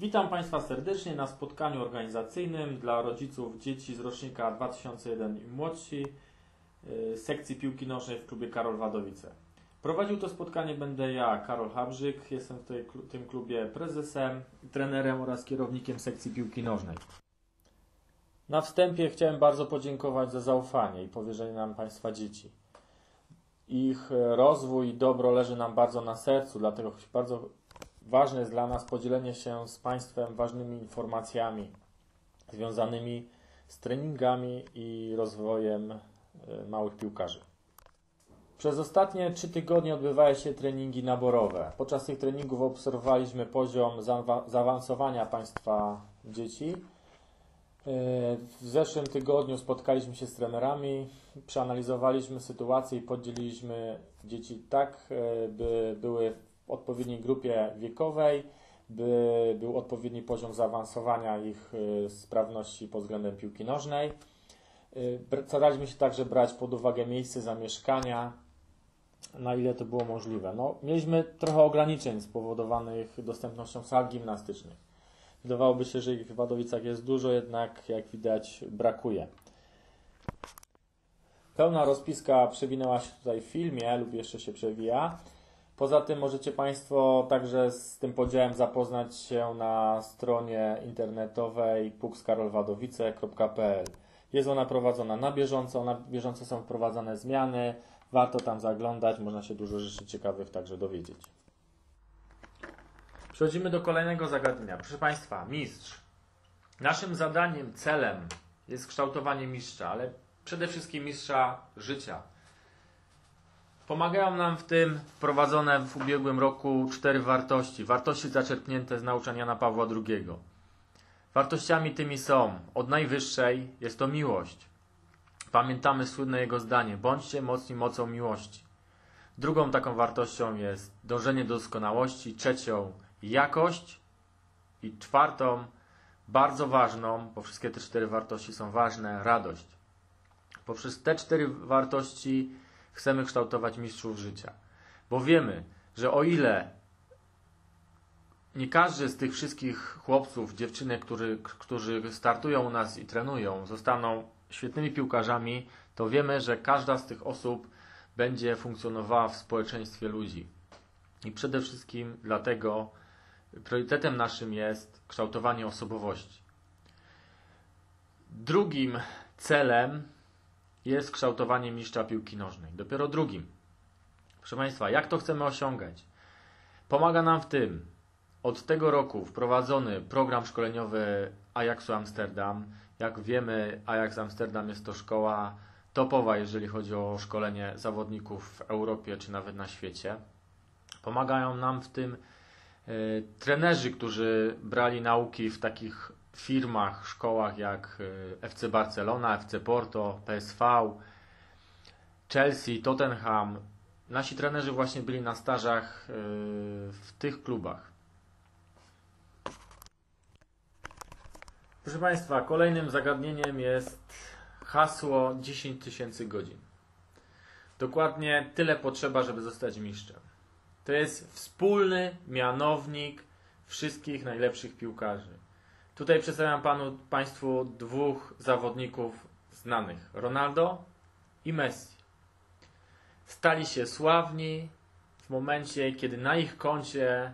Witam Państwa serdecznie na spotkaniu organizacyjnym dla rodziców dzieci z rocznika 2001 i młodsi y, sekcji piłki nożnej w klubie Karol Wadowice. Prowadził to spotkanie będę ja, Karol Habrzyk. Jestem w tej, tym klubie prezesem, trenerem oraz kierownikiem sekcji piłki nożnej. Na wstępie chciałem bardzo podziękować za zaufanie i powierzenie nam Państwa dzieci. Ich e, rozwój i dobro leży nam bardzo na sercu, dlatego bardzo ważne jest dla nas podzielenie się z Państwem ważnymi informacjami związanymi z treningami i rozwojem e, małych piłkarzy. Przez ostatnie trzy tygodnie odbywają się treningi naborowe. Podczas tych treningów obserwowaliśmy poziom zaawansowania Państwa dzieci. W zeszłym tygodniu spotkaliśmy się z trenerami, przeanalizowaliśmy sytuację i podzieliliśmy dzieci tak, e, by były odpowiedniej grupie wiekowej, by był odpowiedni poziom zaawansowania ich e, sprawności pod względem piłki nożnej. E, staraliśmy się także brać pod uwagę miejsce zamieszkania, na ile to było możliwe. No, mieliśmy trochę ograniczeń spowodowanych dostępnością sal gimnastycznych. Wydawałoby się, że ich w Wadowicach jest dużo, jednak jak widać brakuje. Pełna rozpiska przewinęła się tutaj w filmie lub jeszcze się przewija. Poza tym możecie Państwo także z tym podziałem zapoznać się na stronie internetowej pukskarolwadowice.pl. Jest ona prowadzona na bieżąco, na bieżąco są wprowadzane zmiany, warto tam zaglądać, można się dużo rzeczy ciekawych także dowiedzieć. Przechodzimy do kolejnego zagadnienia. Proszę Państwa, mistrz. Naszym zadaniem, celem jest kształtowanie mistrza, ale przede wszystkim mistrza życia. Pomagają nam w tym wprowadzone w ubiegłym roku cztery wartości. Wartości zaczerpnięte z nauczania Jana Pawła II. Wartościami tymi są od najwyższej jest to miłość. Pamiętamy słynne jego zdanie: bądźcie mocni mocą miłości. Drugą taką wartością jest dążenie do doskonałości. Trzecią jakość i czwartą, bardzo ważną, bo wszystkie te cztery wartości są ważne, radość. Poprzez te cztery wartości chcemy kształtować mistrzów życia. Bo wiemy, że o ile nie każdy z tych wszystkich chłopców, dziewczynek, którzy, którzy startują u nas i trenują, zostaną świetnymi piłkarzami, to wiemy, że każda z tych osób będzie funkcjonowała w społeczeństwie ludzi. I przede wszystkim dlatego priorytetem naszym jest kształtowanie osobowości. Drugim celem jest kształtowanie mistrza piłki nożnej. Dopiero drugim. Proszę Państwa, jak to chcemy osiągać? Pomaga nam w tym od tego roku wprowadzony program szkoleniowy Ajaxu Amsterdam. Jak wiemy, Ajax Amsterdam jest to szkoła topowa, jeżeli chodzi o szkolenie zawodników w Europie czy nawet na świecie. Pomagają nam w tym E, trenerzy, którzy brali nauki w takich firmach, szkołach jak e, FC Barcelona, FC Porto, PSV, Chelsea, Tottenham. Nasi trenerzy właśnie byli na stażach e, w tych klubach. Proszę Państwa, kolejnym zagadnieniem jest hasło 10 tysięcy godzin. Dokładnie tyle potrzeba, żeby zostać mistrzem. To jest wspólny mianownik wszystkich najlepszych piłkarzy. Tutaj przedstawiam panu, Państwu dwóch zawodników znanych: Ronaldo i Messi. Stali się sławni w momencie, kiedy na ich koncie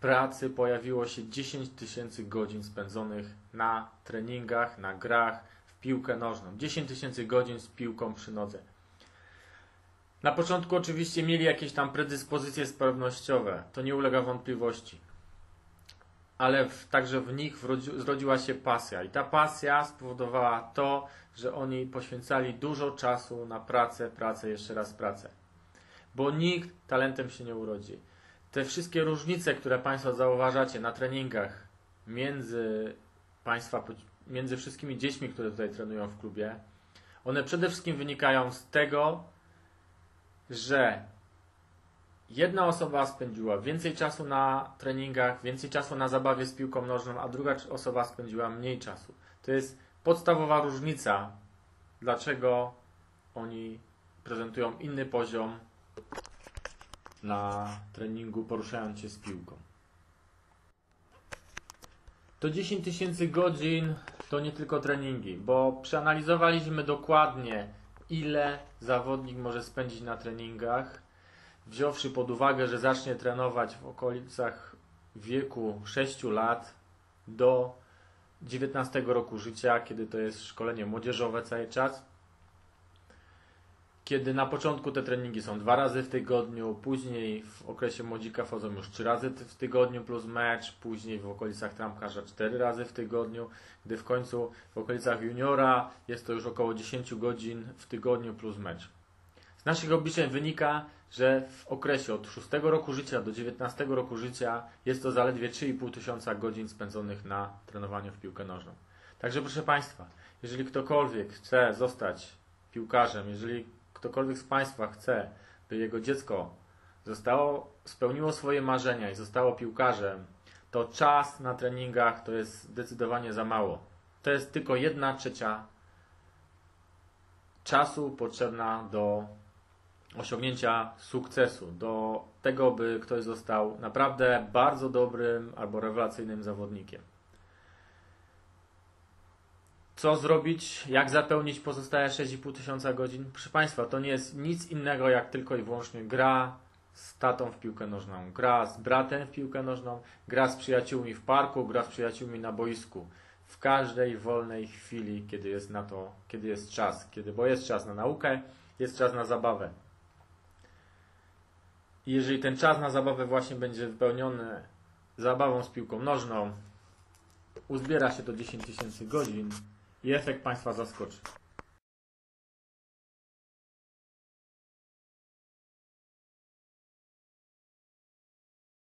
pracy pojawiło się 10 tysięcy godzin spędzonych na treningach, na grach, w piłkę nożną. 10 tysięcy godzin z piłką przy nodze. Na początku oczywiście mieli jakieś tam predyspozycje sprawnościowe, to nie ulega wątpliwości. Ale w, także w nich wrodzi, zrodziła się pasja i ta pasja spowodowała to, że oni poświęcali dużo czasu na pracę, pracę, jeszcze raz pracę. Bo nikt talentem się nie urodzi. Te wszystkie różnice, które Państwo zauważacie na treningach między Państwa, między wszystkimi dziećmi, które tutaj trenują w klubie, one przede wszystkim wynikają z tego, że jedna osoba spędziła więcej czasu na treningach, więcej czasu na zabawie z piłką nożną, a druga osoba spędziła mniej czasu. To jest podstawowa różnica, dlaczego oni prezentują inny poziom na treningu, poruszając się z piłką. To 10 tysięcy godzin to nie tylko treningi, bo przeanalizowaliśmy dokładnie, ile zawodnik może spędzić na treningach, wziąwszy pod uwagę, że zacznie trenować w okolicach wieku 6 lat do 19 roku życia, kiedy to jest szkolenie młodzieżowe cały czas. Kiedy na początku te treningi są dwa razy w tygodniu, później w okresie młodzika wchodzą już trzy razy w tygodniu plus mecz, później w okolicach trampkarza cztery razy w tygodniu, gdy w końcu w okolicach juniora jest to już około 10 godzin w tygodniu plus mecz. Z naszych obliczeń wynika, że w okresie od 6 roku życia do 19 roku życia jest to zaledwie 3,5 tysiąca godzin spędzonych na trenowaniu w piłkę nożną. Także proszę Państwa, jeżeli ktokolwiek chce zostać piłkarzem, jeżeli ktokolwiek z Państwa chce, by jego dziecko zostało, spełniło swoje marzenia i zostało piłkarzem, to czas na treningach to jest zdecydowanie za mało. To jest tylko jedna trzecia czasu potrzebna do osiągnięcia sukcesu, do tego, by ktoś został naprawdę bardzo dobrym albo rewelacyjnym zawodnikiem. Co zrobić? Jak zapełnić pozostałe 6,5 tysiąca godzin? Proszę Państwa, to nie jest nic innego jak tylko i wyłącznie gra z tatą w piłkę nożną, gra z bratem w piłkę nożną, gra z przyjaciółmi w parku, gra z przyjaciółmi na boisku. W każdej wolnej chwili, kiedy jest na to, kiedy jest czas, kiedy, bo jest czas na naukę, jest czas na zabawę. Jeżeli ten czas na zabawę właśnie będzie wypełniony zabawą z piłką nożną, uzbiera się to 10 tysięcy godzin i efekt Państwa zaskoczy.